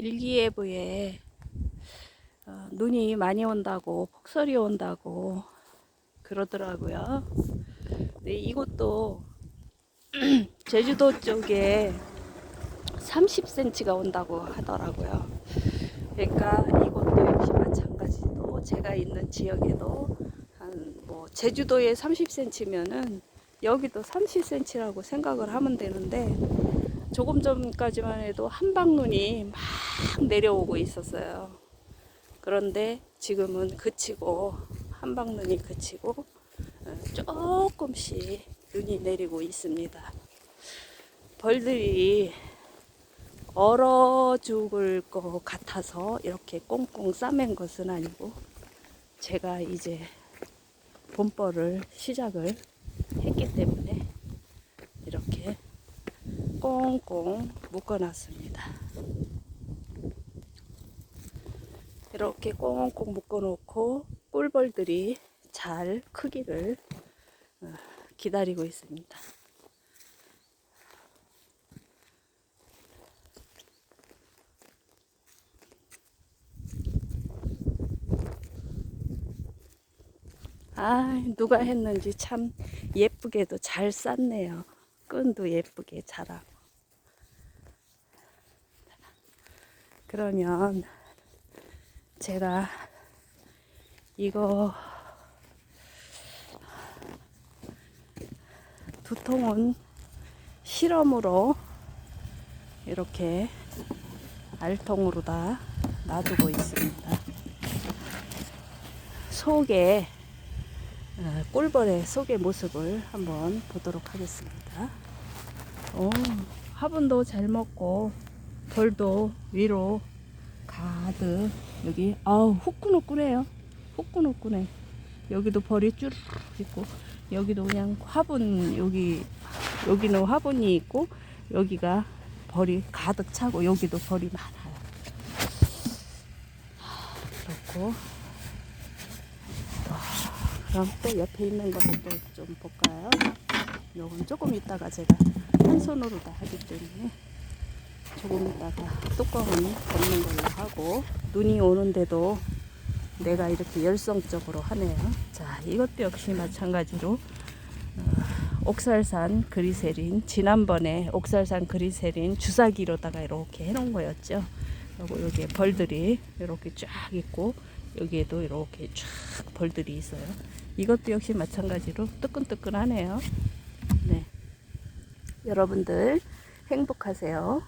일기예보에 어, 눈이 많이 온다고 폭설이 온다고 그러더라고요. 근데 이곳도 제주도 쪽에 30cm가 온다고 하더라고요. 그러니까 이곳도 역시 마찬가지로 제가 있는 지역에도 한 뭐 제주도에 30cm면은 여기도 30cm라고 생각을 하면 되는데 조금 전까지만 해도 한방눈이 막 내려오고 있었어요. 그런데 지금은 그치고 한방눈이 그치고 어, 조금씩 눈이 내리고 있습니다. 벌들이 얼어 죽을 것 같아서 이렇게 꽁꽁 싸맨 것은 아니고 제가 이제 봄벌을 시작을 했기 때문에 꽁꽁 묶어놨습니다. 이렇게 꽁꽁 묶어놓고 꿀벌들이 잘 크기를 어, 기다리고 있습니다. 아, 누가 했는지 참 예쁘게도 잘 쌌네요. 끈도 예쁘게 자라고. 그러면 제가 이거 두 통은 실험으로 이렇게 알통으로 다 놔두고 있습니다. 속에 어, 꿀벌의 속의 모습을 한번 보도록 하겠습니다. 오, 화분도 잘 먹고 벌도 위로 가득 여기 아우 후끈후끈해요. 후끈후끈해. 여기도 벌이 쭈르륵 있고 여기도 그냥 화분 여기 여기는 화분이 있고 여기가 벌이 가득 차고 여기도 벌이 많아요. 그렇고 그럼 또 옆에 있는 또좀 볼까요? 요건 조금 있다가 제가 한 손으로 다 하기 때문에 조금 있다가 뚜껑은 덮는 걸로 하고 눈이 오는데도 내가 이렇게 열성적으로 하네요. 자, 이것도 역시 마찬가지로 어, 옥살산 그리세린 지난번에 옥살산 그리세린 주사기로다가 이렇게 해놓은 거였죠. 그리고 여기에 벌들이 이렇게 쫙 있고 여기에도 이렇게 쫙 벌들이 있어요. 이것도 역시 마찬가지로 뜨끈뜨끈하네요. 네. 여러분들 행복하세요.